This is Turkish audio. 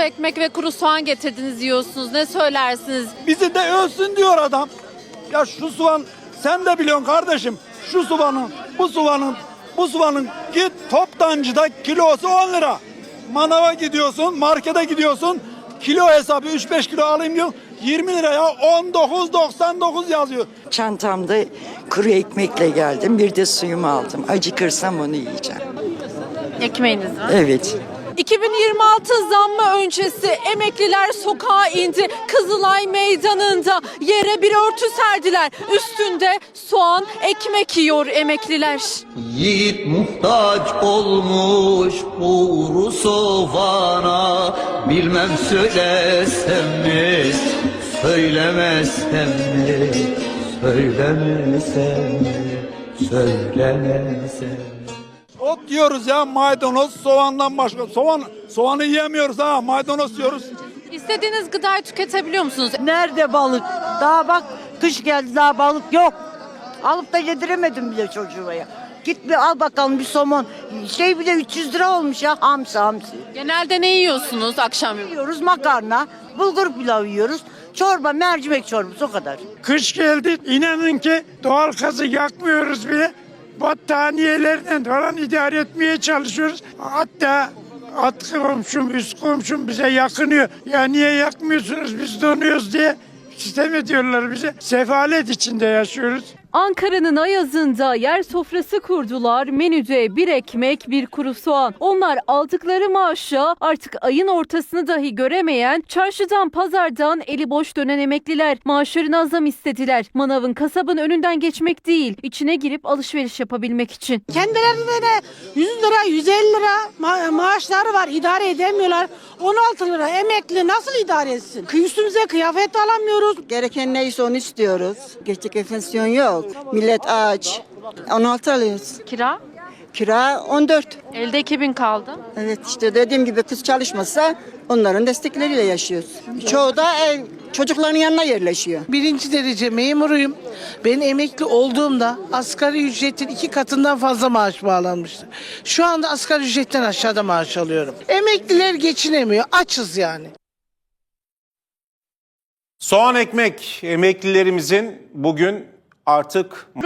ekmek ve kuru soğan getirdiniz yiyorsunuz. Ne söylersiniz? Bizi de ölsün diyor adam. Ya şu soğan sen de biliyorsun kardeşim. Şu soğanın, bu soğanın, bu soğanın git toptancıda kilosu 10 lira. Manava gidiyorsun, markete gidiyorsun. Kilo hesabı 3-5 kilo alayım diyor. 20 liraya 19.99 yazıyor. Çantamda kuru ekmekle geldim. Bir de suyumu aldım. Acıkırsam onu yiyeceğim. Ekmeğiniz var. Evet. 2026 zammı öncesi emekliler sokağa indi. Kızılay Meydanı'nda yere bir örtü serdiler. Üstünde soğan, ekmek yiyor emekliler. Yiğit muhtaç olmuş kuru soğana Bilmem söylesem mi, söylemesem mi Söylemesem mi, söylemesem mi Ot diyoruz ya maydanoz soğandan başka. Soğan soğanı yiyemiyoruz ha maydanoz diyoruz. İstediğiniz gıdayı tüketebiliyor musunuz? Nerede balık? Daha bak kış geldi daha balık yok. Alıp da yediremedim bile çocuğuma ya. Git bir al bakalım bir somon. Şey bile 300 lira olmuş ya hamsi hamsi. Genelde ne yiyorsunuz akşam yemeği? Yiyoruz makarna, bulgur pilavı yiyoruz. Çorba, mercimek çorbası o kadar. Kış geldi. İnanın ki doğal gazı yakmıyoruz bile. Battaniyelerden falan idare etmeye çalışıyoruz. Hatta alt komşum, üst komşum bize yakınıyor. Ya niye yakmıyorsunuz biz donuyoruz diye sistem ediyorlar bize. Sefalet içinde yaşıyoruz. Ankara'nın Ayazı'nda yer sofrası kurdular. Menüde bir ekmek, bir kuru soğan. Onlar aldıkları maaşa artık ayın ortasını dahi göremeyen, çarşıdan pazardan eli boş dönen emekliler maaşlarına zam istediler. Manavın kasabın önünden geçmek değil, içine girip alışveriş yapabilmek için. Kendilerine de 100 lira, 150 lira ma- maaşları var. idare edemiyorlar. 16 lira emekli nasıl idare etsin? Üstümüze kıyafet alamıyoruz. Gereken neyse onu istiyoruz. Geçecek enflasyon yok. Millet aç. 16 alıyoruz. Kira? Kira 14. Elde 2000 kaldı. Evet işte dediğim gibi kız çalışmasa onların destekleriyle yaşıyoruz. Çoğu da ev, çocukların yanına yerleşiyor. Birinci derece memuruyum. Ben emekli olduğumda asgari ücretin iki katından fazla maaş bağlanmıştı. Şu anda asgari ücretten aşağıda maaş alıyorum. Emekliler geçinemiyor. Açız yani. Soğan ekmek emeklilerimizin bugün artık